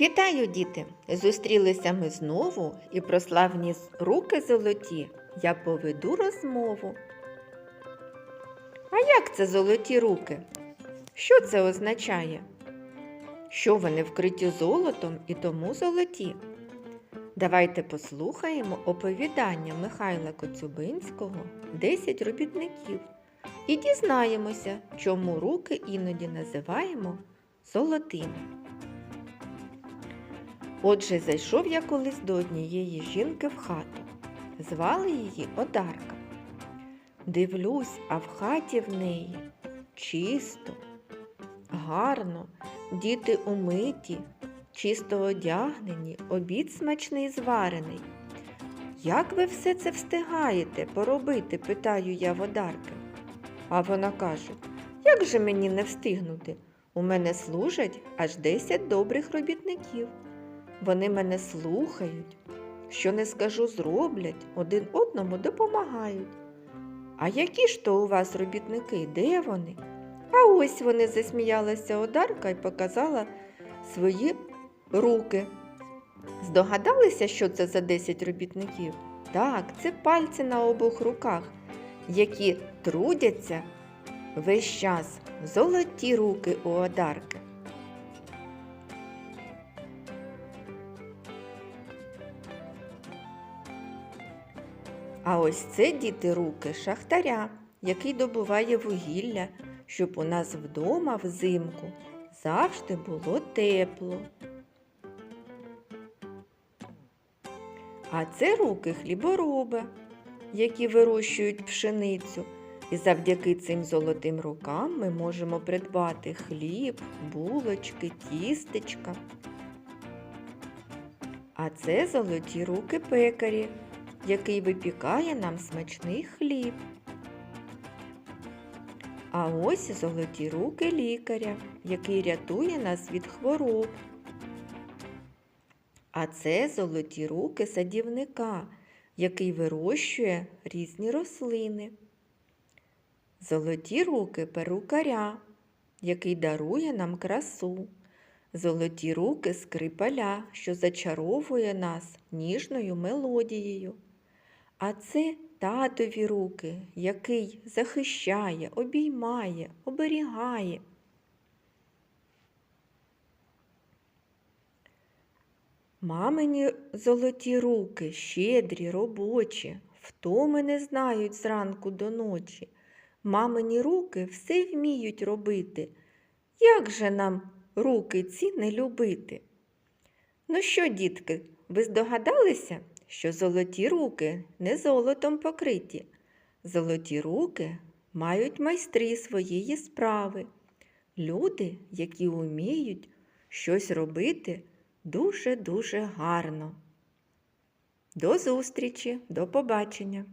Вітаю, діти! Зустрілися ми знову і про славні руки золоті я поведу розмову. А як це золоті руки? Що це означає? Що вони вкриті золотом і тому золоті? Давайте послухаємо оповідання Михайла Коцюбинського «10 робітників і дізнаємося, чому руки іноді називаємо золотими. Отже, зайшов я колись до однієї жінки в хату. Звали її Одарка. Дивлюсь, а в хаті в неї чисто, гарно, діти умиті, чисто одягнені, обід смачний зварений. Як ви все це встигаєте поробити? питаю я в Одарки. А вона каже, як же мені не встигнути? У мене служать аж 10 добрих робітників. Вони мене слухають, що не скажу, зроблять, один одному допомагають. А які ж то у вас робітники? Де вони? А ось вони засміялася Одарка і показала свої руки. Здогадалися, що це за 10 робітників? Так, це пальці на обох руках, які трудяться весь час. Золоті руки у Одарки. А ось це діти руки шахтаря, який добуває вугілля, щоб у нас вдома взимку завжди було тепло. А це руки хлібороба, які вирощують пшеницю. І завдяки цим золотим рукам ми можемо придбати хліб, булочки, тістечка. А це золоті руки пекарі, який випікає нам смачний хліб. А ось золоті руки лікаря, який рятує нас від хвороб. А це золоті руки садівника, який вирощує різні рослини. Золоті руки перукаря, який дарує нам красу. Золоті руки скрипаля, що зачаровує нас ніжною мелодією. А це татові руки, який захищає, обіймає, оберігає. Мамині золоті руки, щедрі, робочі, втоми не знають зранку до ночі. Мамині руки все вміють робити. Як же нам руки ці не любити? Ну що, дітки, ви здогадалися, що золоті руки не золотом покриті? Золоті руки мають майстри своєї справи. Люди, які вміють щось робити дуже-дуже гарно. До зустрічі, до побачення!